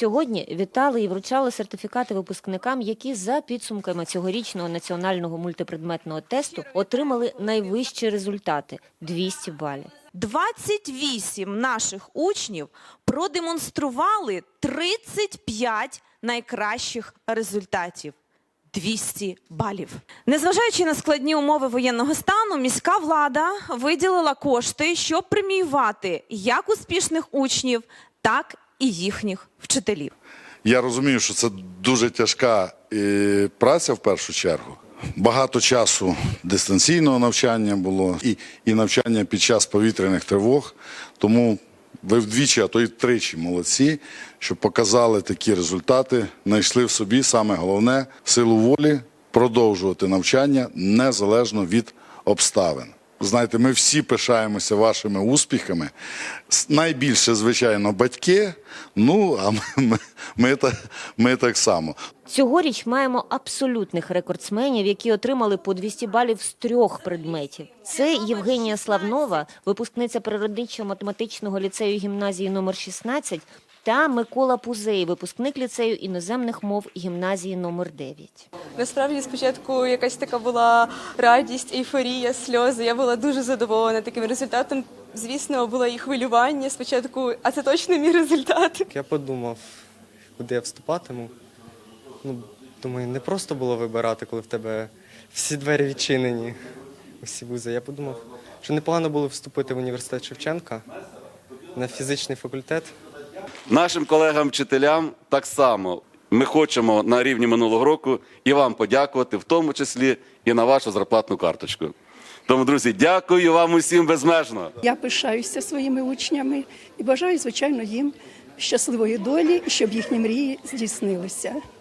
Сьогодні вітали і вручали сертифікати випускникам, які за підсумками цьогорічного національного мультипредметного тесту отримали найвищі результати 200 балів. 28 наших учнів продемонстрували 35 найкращих результатів. 200 балів. Незважаючи на складні умови воєнного стану, міська влада виділила кошти, щоб преміювати як успішних учнів, так і їхніх вчителів. Я розумію, що це дуже тяжка е, праця в першу чергу. Багато часу дистанційного навчання було і, і навчання під час повітряних тривог. Тому ви вдвічі, а то й тричі молодці, що показали такі результати, знайшли в собі саме головне силу волі продовжувати навчання незалежно від обставин. Знаєте, ми всі пишаємося вашими успіхами. Найбільше, звичайно, батьки. Ну а ми, ми, ми, ми так само. Цьогоріч маємо абсолютних рекордсменів, які отримали по 200 балів з трьох предметів. Це Євгенія Славнова, випускниця природничо математичного ліцею гімназії номер 16, та Микола Пузей, випускник ліцею іноземних мов гімназії номер 9. Насправді спочатку якась така була радість, ейфорія, сльози. Я була дуже задоволена таким результатом. Звісно, було і хвилювання спочатку, а це точно мій результат. Я подумав, куди я вступатиму. Ну, думаю, не просто було вибирати, коли в тебе всі двері відчинені, усі вузи. Я подумав, що непогано було вступити в університет Шевченка на фізичний факультет. Нашим колегам-вчителям так само. Ми хочемо на рівні минулого року і вам подякувати, в тому числі і на вашу зарплатну карточку. Тому, друзі, дякую вам усім безмежно. Я пишаюся своїми учнями і бажаю, звичайно, їм щасливої долі, щоб їхні мрії здійснилися.